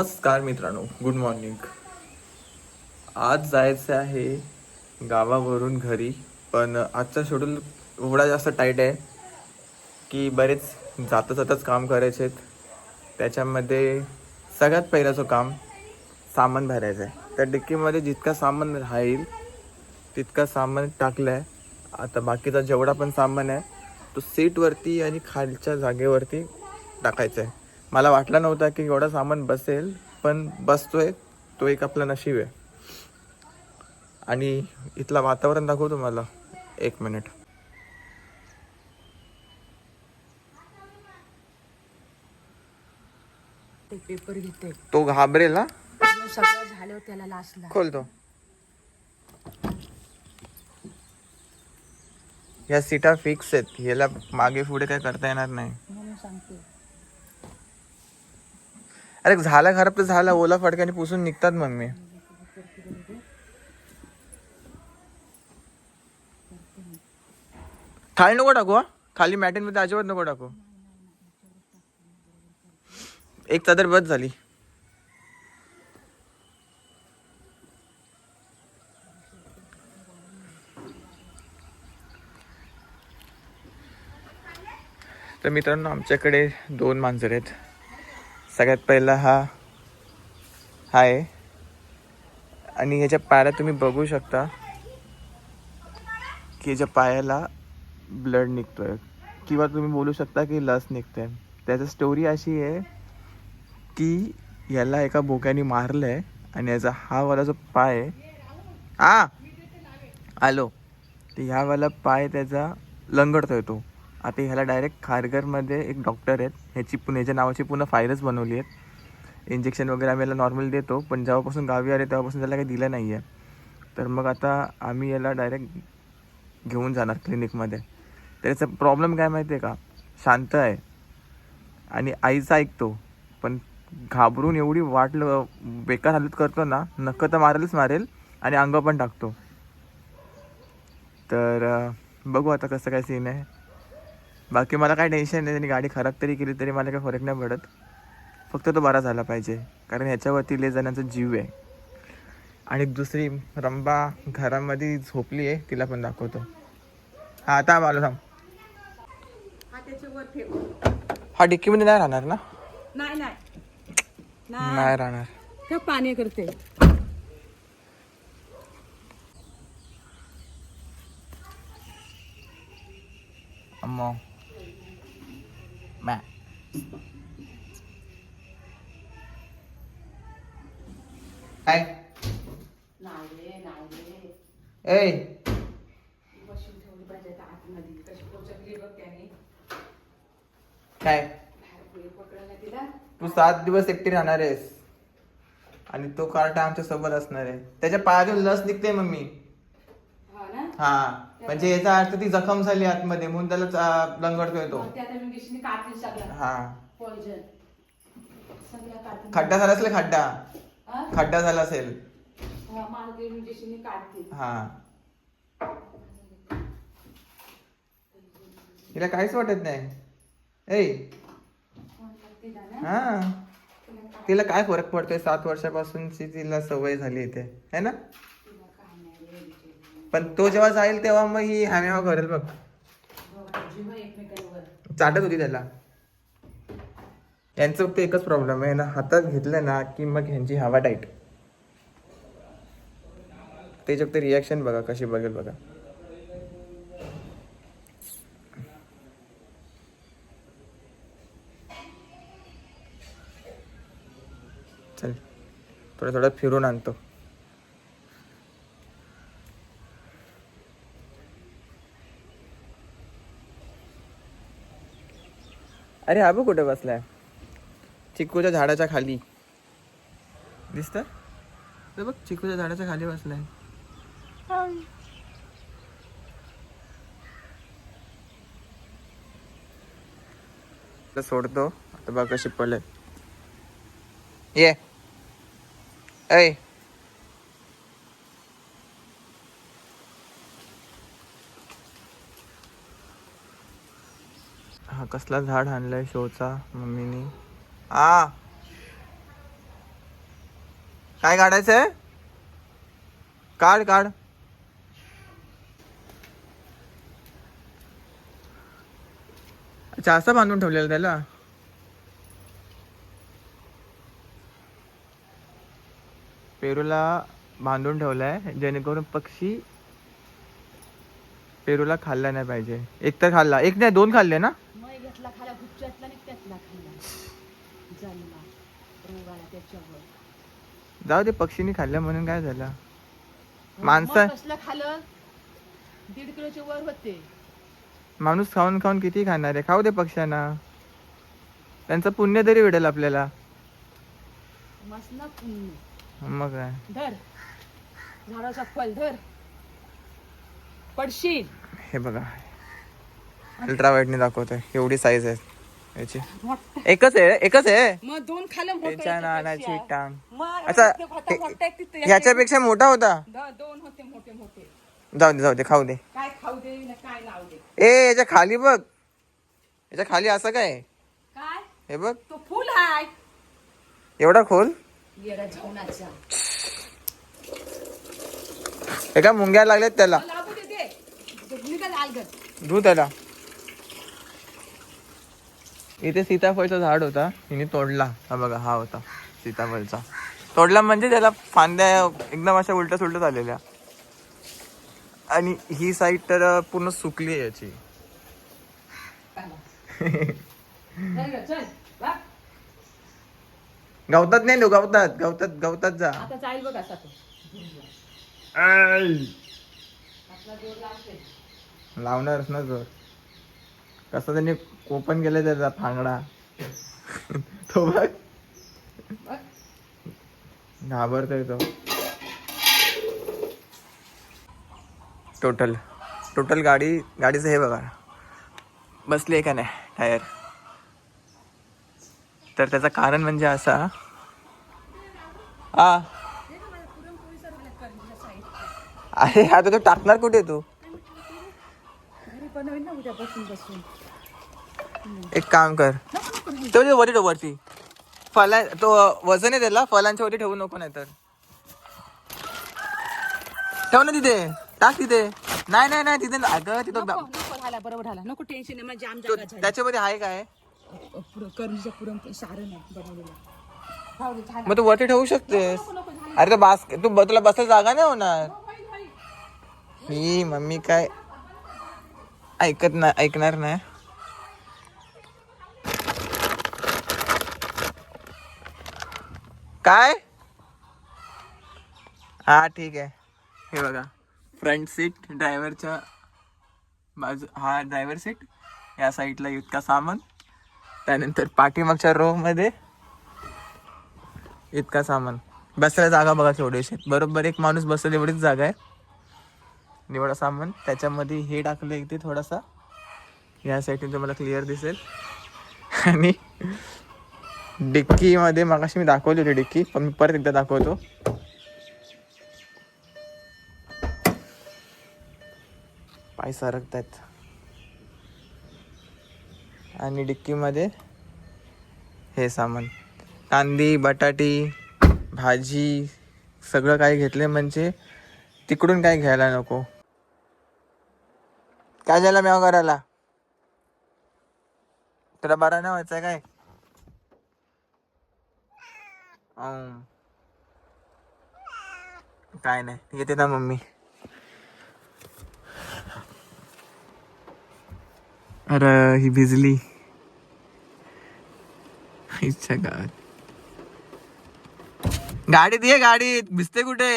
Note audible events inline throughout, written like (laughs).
नमस्कार मित्रांनो good morning आज जायचं आहे गावावरून घरी पण आजचा शेड्यूल एवढा जास्त टाईट आहे की बरेच जाता जाताच काम करायचे आहेत. त्याच्यामध्ये सगळ्यात पहिल्याचं काम सामान भरायचं आहे. त्या डिक्कीमध्ये जितका सामान राहील तितका सामान टाकलं आहे आता बाकीचा जेवढा पण सामान आहे तो सीटवरती आणि खालच्या जागेवरती टाकायचा आहे. मला वाटलं नव्हता की एवढा सामान बसेल पण बसतोय. तो एक आपला नशीब आहे. आणि इथला वातावरण दाखवतो मला एक मिनिट. ते पेपर घेते. तो घाबरेल ना? सगळं झालं त्याला लास्टला खोलतो. या सीटा फिक्स आहेत. याला मागे पुढे काय करता येणार नाही. म्हणून सांगते. अरे झाला खराब तर झाला ओला फडक्याने पुसून निघतात मग मी. खाली नको टाकू हा. खाली मॅटिनमध्ये अजिबात नको टाकू. एक चादर बस झाली. तर मित्रांनो आमच्याकडे दोन मांजर आहेत. सगळ्यात पहिला हा हा आहे. आणि ह्याच्या पायाला तुम्ही बघू शकता की याच्या पायाला ब्लड निघतोय. किंवा तुम्ही बोलू शकता की लस निघते त्याची स्टोरी अशी आहे की याला एका बोक्याने मारलं आहे आणि याचा हा वाला जो पाय आहे आ आलो. तर ह्यावाला पाय त्याचा लंगडतोय तो. आता ह्याला डायरेक्ट खारघरमध्ये एक डॉक्टर आहेत ह्याची पुणे ह्याच्या नावाची पुन्हा फाईलच बनवली आहेत. इंजेक्शन वगैरे आम्ही याला नॉर्मल देतो पण जेव्हापासून गावी आले तेव्हापासून त्याला काही दिलं नाही आहे तर मग आता आम्ही याला डायरेक्ट घेऊन जाणार क्लिनिकमध्ये त्याचा प्रॉब्लेम काय माहिती आहे का? शांत आहे. आणि आईचा ऐकतो. पण घाबरून एवढी वाटलं बेकार हालत करतो ना नक्क तर मारेलच मारेल आणि अंग पण टाकतो. तर बघू आता कसं काय सीन आहे. बाकी मला काय टेन्शन नाही त्यांनी गाडी खराब तरी केली तरी मला काही फरक नाही पडत. फक्त तो बरा झाला पाहिजे. कारण ह्याच्यावरती लय जणांचा जीव आहे. आणि दुसरी रंबा घरामध्ये झोपली आहे तिला पण दाखवतो. हा आता आलो थांब. हा हा डिक्कीमध्ये नाही राहणार ना? नाही नाही. नाही राहणार. पाणी करते. अम्मा. मॅ काय ए काय तू सात दिवस एकटी राहणार आहेस. आणि तो कार्टा आमच्यासोबत असणार आहे. त्याच्या पायातून लस निघते मम्मी. हा ना? हा. म्हणजे याचा अर्थ ती जखम झाली आतमध्ये म्हणून त्याला लंगडतोय तो मी हा. पॉइजन खड्डा झाला असेल खड्डा? हा? खड्डा झाला असेल. हा, काढतील हा. तिला काहीच वाटत नाही. हा. तिला काय तिला काय फरक पडतोय? सात वर्षापासूनची तिला सवय झाली इथे. है ना तिला काय नाही रे विजय. पण तो जेव्हा जाईल तेव्हा मग ही हॅमेहा करेल बघ. चाटत होती त्याला. यांचं फक्त एकच प्रॉब्लेम आहे ना हातात घेतलं ना की मग ह्यांची हवा टाईट त्याच्या फक्त रिॲक्शन बघा कशी बघेल बघा. चल थोडं थोडं फिरून आणतो. अरे आबू कुठे बसलाय. चिकूच्या झाडाच्या खाली. दिसत? बघ चिकूच्या झाडाच्या खाली बसलाय. तर सोडतो. आता बघ कशी पडले ये. ऐ. हा कसला झाड आणलाय शोचा मम्मीनी. आ! काय काढायचंय? काढ काढ. अच्छा असं बांधून ठेवलेलं त्याला. पेरूला बांधून ठेवलाय जेणेकरून पक्षी पेरूला खाल्ला नाही पाहिजे. एक तर खाल्ला. एक नाही दोन खाल्ले ना? मग घेतला खाला गुपच्यातला आणि त्यातला खाल्ला. जन्मा. रोग आला त्याच्यावर. जाऊ दे पक्षीने खाल्लं म्हणून काय झालं? मग माणसं कसलं खालं? दीड किलोचे वर होते. माणूस खाऊन खाऊन किती खाणार आहे? खाऊ दे पक्ष्यांना. त्यांचं पुण्य तरी भेटेल आपल्याला. मस्त ना पुण्य. मग काय? धर. झाडाचा फल धर. पडशील. हे बघा. अल्ट्रा वाईटने दाखवतोय. एवढी साईज आहे याची. एकच आहे एकच आहे. मग दोन खालं त्याच्या याच्यापेक्षा. नानाची टांग. अच्छा, एक ह्याच्यापेक्षा मोठा होता? दोन होते मोठे मोठे. जाऊ दे जाऊ दे खाऊ दे. काय खाऊ दे ना काय लावू दे. ए याच्या खाली बघ. याच्या खाली असं काय? काय? हे बघ. तो फुल हाय. एवढा खोल? काय मुंग्या लागल्यात त्याला लागू दे दे निघाल अलगत धू त्याला इथे सीताफळचा झाड होता. हिने तोडला. हा बघा हा होता सीताफळचा. तोडला म्हणजे त्याला फांद्या एकदम अशा उलट्या सुलट्या झालेल्या. आणि ही साईड तर पूर्ण सुकली आहे याची. (laughs) गवतात नाही तू गवतात गवतात गवतात जा. आता जाईल बघ लावणारच ना तो. कसं त्यांनी कोपन केलं त्याचा फांगडा. तो बघ. घाबरतोय तो. टोटल टोटल गाडी गाडीचं हे बघा. बसली आहे का नाही? टायर तर त्याचं कारण म्हणजे असा हा? अरे आता तो टाकणार कुठे तू? बसून. एक काम कर. तो वरती ठेव वरती फला तो वजन आहे त्याला फलांच्या वरती ठेवू नको नाही तर ठेव ना तिथे. टाक तिथे. नाही नाही नाही तिथे. अगं तिथं झाला बरोबर झाला. नको टेन्शन म्हणजे त्याच्यामध्ये आहे काय? पुरण बनवलेलं दे. मग तू वरती ठेवू शकतेस. अरे तो बास तू तुला बसायला जागा नाही होणार. ही मम्मी काय ऐकत नाही ऐकणार नाही. काय? हा ठीक आहे. हे बघा फ्रंट सीट ड्रायव्हरच्या बाजू हा ड्रायव्हर सीट या साईडला इतका सामान. त्यानंतर पाठीमागच्या रो मध्ये इतका सामान. बसायला जागा बघा थोडीशी बरोबर एक माणूस बसेल एवढीच जागा आहे. निवडा सामान. त्याच्यामध्ये हे टाकलं इथे थोडासा. या साईडने तुम्हाला क्लिअर दिसेल. आणि डिक्कीमध्ये मगाशी मी दाखवली होती डिक्की पण मी परत एकदा दाखवतो. पाय सरकतायत. आणि डिक्कीमध्ये हे सामान. कांदी बटाटी भाजी सगळं काही घेतले म्हणजे तिकडून काही घ्यायला नको. काय झालं मेव करायला तुला बरा नाही व्हायचं काय? अं. काय नाही येते ना मम्मी. अरे ही भिजली. इच्छा गाडीत ये गाडीत. भिजते कुठे?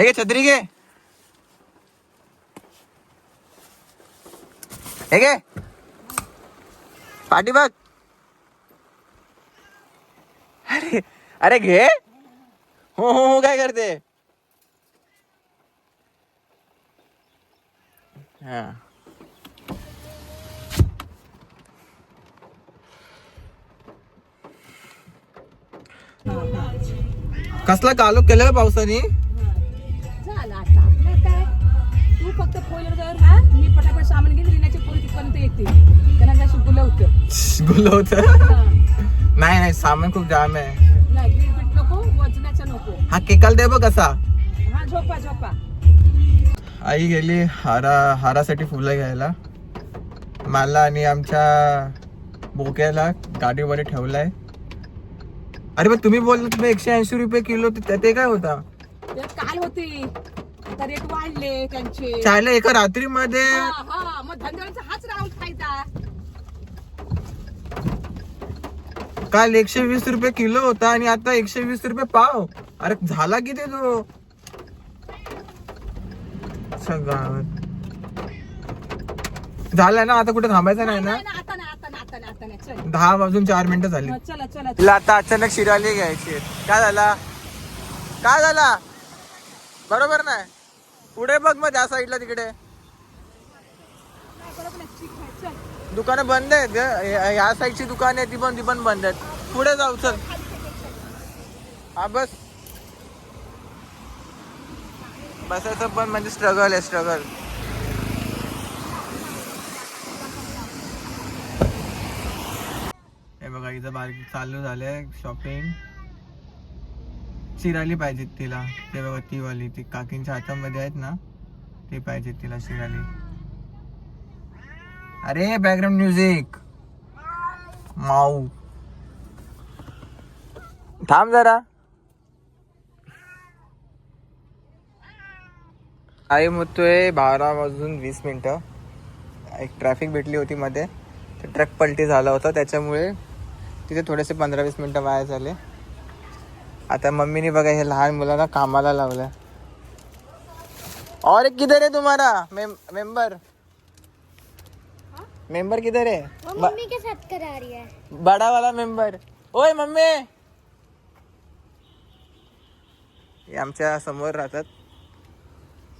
हे घे छत्री घे हे घे पाठी बघ अरे अरे घे हो हो हो काय करते हा कसला कालो केलं पावसाने झालं आता. आपलं काय तू फक्त हा? मी पटापट सामान तिथपर्यंत येते. त्यांना जशी बुलवतं गुलवत. नाही नाही सामान खूप जाम आहे. नाही गिरपीट नको वजनाचा नको. हा केकाल दे बघ कसा हा झोपा झोपा. आई गेली हारा हारासाठी फुलं घ्यायला. मला आणि आमच्या बोक्याला गाडीवर ठेवलाय. अरे पण तुम्ही बोलले तुम्ही एकशे ऐंशी रुपये किलो ते ते काय होता? काल होती. आता रेट वाढले त्यांचे. चायला एका रात्रीमध्ये हा हा मग धंद्याचा हाच खायचा. काल एकशे वीस रुपये किलो होता आणि आता एकशे वीस रुपये पाव. अरे झाला किती तो? सगळं. झाला ना आता कुठे थांबायचं नाही ना? नाही, नाही, आता नाही आता नाही आता नाही आता नाही. चल. दहा वाजून चार मिनिटं झाली. चला चला तिला आता अचानक शिराली घ्यायची. काय झाला? काय झाला? बरोबर नाही. पुढे बघ मग त्या साईडला तिकडे. दुकानं बंद आहेत ग. या- साईडची दुकान आहे ती पण ती पण बंद आहेत. पुढे जाऊ चल. हा बस. बसायचं पण म्हणजे स्ट्रगल आहे स्ट्रगल हे बघा इथं बारीक चालू झालंय शॉपिंग शिराली पाहिजेत तिला. ते बघा ती वाली ती काकींच्या हातामध्ये आहेत ना ते पाहिजेत तिला शिराली अरे बॅकग्राऊंड म्युझिक माऊ. थांब जरा. आई म्हणतोय बारा वाजून वीस मिनटं. एक ट्रॅफिक भेटली होती मध्ये. तर ट्रक पलटी झाला होता. त्याच्यामुळे तिथे थोडेसे पंधरा वीस मिनटं वाया झाले. आता मम्मीने बघा हे लहान मुलांना कामाला लावलं और एक किधर है तुम्हारा मेम, मेंबर मेंबर किधर है वो ब- मम्मी के साथ करा रही है बड़ा वाला मेंबर ओय मम्मी! हे आमच्यासमोर राहतात.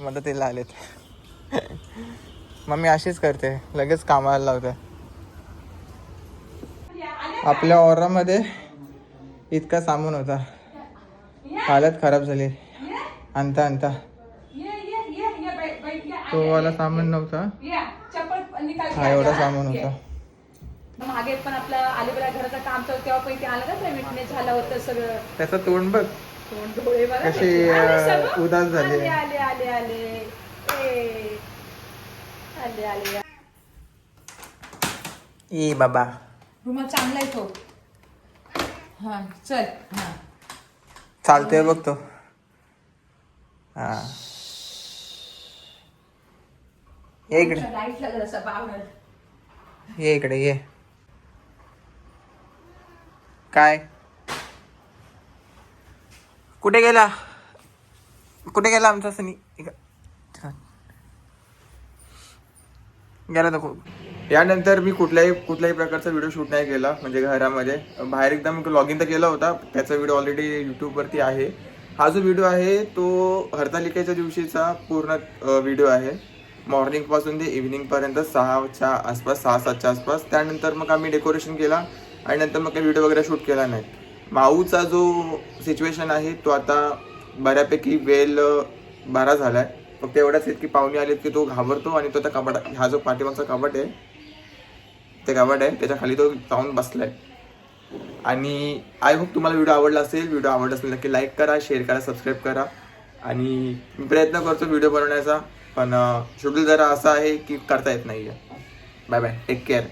मदतीला आलेत. मम्मी अशीच करते. लगेच कामाला लावते. आपल्या ओरामध्ये इतका सामान होता. हालत खराब झाली. आणता आणता. तो वाला सामान नव्हता. हा एवढा. सामान. होता. मागे पण आपलं अलिबाग घराचं काम चालू तेव्हा पण ते आलं ना पेमेंटने झालं होतं सगळं. त्याचं तोंड बघ. तोंड डोळे बघा. सगळं? उदास झाली. आले आले आले. आले ए. आले. ई बाबा. रुमाल चांगला आहे तो. हा चल. हा. चालतोय बघ तो हा. ये इकडे. लाइट लागत असं बावळत ये इकडे ये. काय? कुठे गेला? कुठे गेला आमचा सनी? इक-. गेला तो यानंतर मी कुठल्याही कुठल्याही प्रकारचा व्हिडिओ शूट नाही केला म्हणजे घरामध्ये. बाहेर एकदा मी लॉग इन तर केला होता त्याचा व्हिडिओ ऑलरेडी यूट्यूबवरती आहे. हा जो व्हिडिओ आहे तो हरतालिकेच्या दिवशीचा पूर्ण व्हिडिओ आहे. मॉर्निंगपासून ते इव्हिनिंगपर्यंत सहाच्या आसपास सहा सातच्या आसपास. त्यानंतर मग आम्ही डेकोरेशन केला आणि नंतर मग काही व्हिडिओ वगैरे शूट केला नाही. माऊचा जो सिच्युएशन आहे तो आता बऱ्यापैकी वेल बरा झाला आहे फक्त एवढाच आहे की पाहुणे आलेत की तो घाबरतो आणि तो त्या कपाट हा जो पाठीमागचा कपाट आहे ते कपाट आहे. त्याच्याखाली तो जाऊन बसलाय. आणि आय होप तुम्हाला व्हिडिओ आवडला असेल. व्हिडिओ आवडला असेल नक्की लाईक करा शेअर करा सबस्क्राईब करा. आणि मी प्रयत्न करतो व्हिडिओ बनवण्याचा. पण शेड्यूल जरा असा आहे की करता येत नाही आहे बाय बाय टेक केअर